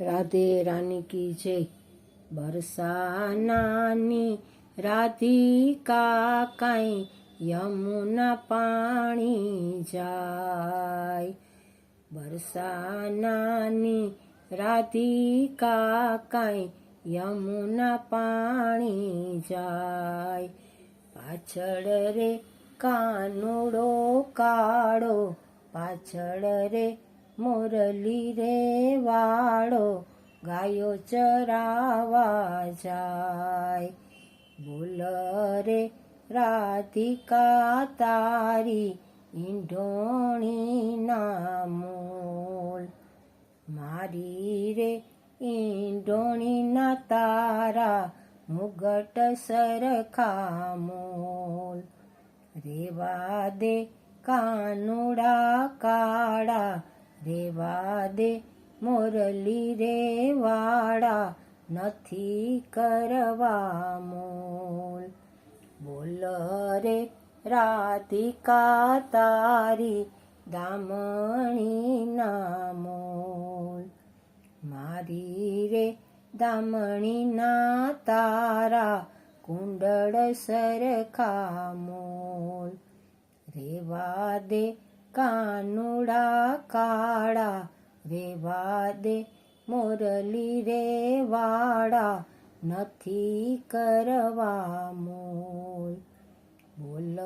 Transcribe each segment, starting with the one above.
રાધે રાની કી જય. બરસાનાની રાધિકા કાંઈ યમુના પાણી જાય. બરસાનાની રાધિકા કાંઈ યમુના પાણી જાય. પાછળ રે કાનુડો કાળો, પાછળ રે મોરલી રે વાળો ગાયો ચરાવા જાય. બોલ રે રાધિકા તારી ઈંઢોણી ના મોલ. મારી રે ઈંઢોણી ના તારા મુગટ સરખા મોલ. રેવા દે કાનુડા કાળા રેવા દે મોરલી રે વાળા નથી કરવા મોલ. બોલ રે રાધિકા તારી દામણી ના મોલ. મારી રે દામણી ના તારા કુંડળ સરખા મોલ. રેવા દે કાનુડા કાળા રેવા દે મોરલી રે વાળા, નથી કરવા મોલ. બોલ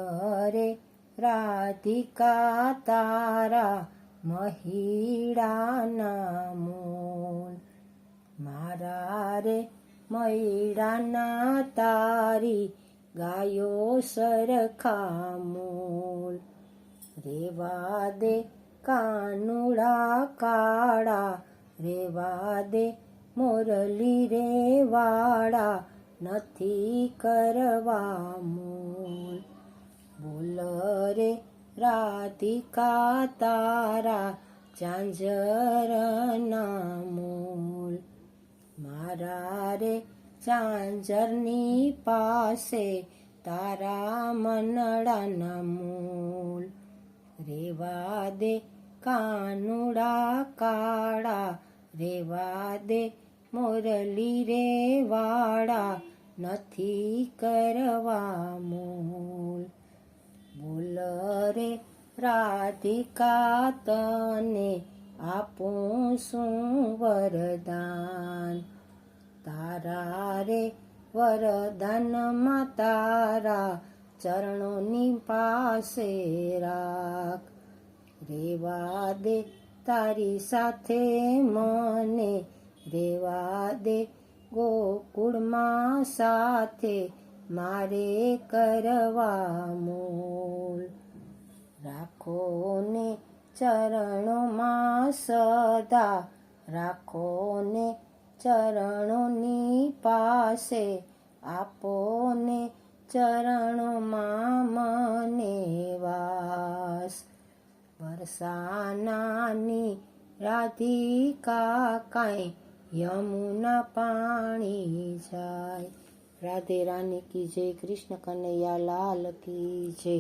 રે રાધિકા તારા, મહિડાના મોલ. મારા રે મૈડાના તારી, ગાયો સરખા મોલ. રેવા દે કાનુડા કાળા રેવા દે મોરલી રે વાળા નથી કરવા મોલ બોલ રે રાધિકા તારા ચાંજરના મોલ મારા રે ચાંજરની પાસે તારા મનડાના મૂલ રેવા દે કાનુડા કાળા રેવા દે મોરલી રે વાળા નથી કરવા મૂલ. બોલ રે રાધિકા, તને આપું શું વરદાન? તારા રે વરદાનમાં તારા ચરણોની પાસે રાખ. રેવા દે તારી સાથે મને રેવા દે ગોકુળમાં સાથે મારે કરવા મોલ રાખો ને ચરણોમાં સદા રાખો ને ચરણોની પાસે આપો ને ચરણોમાં વરસાનાની રાધિકા કાંઈ યમુના પાણી જાય રાધે રાની કી જય કૃષ્ણ કનૈયા લાલ કી જય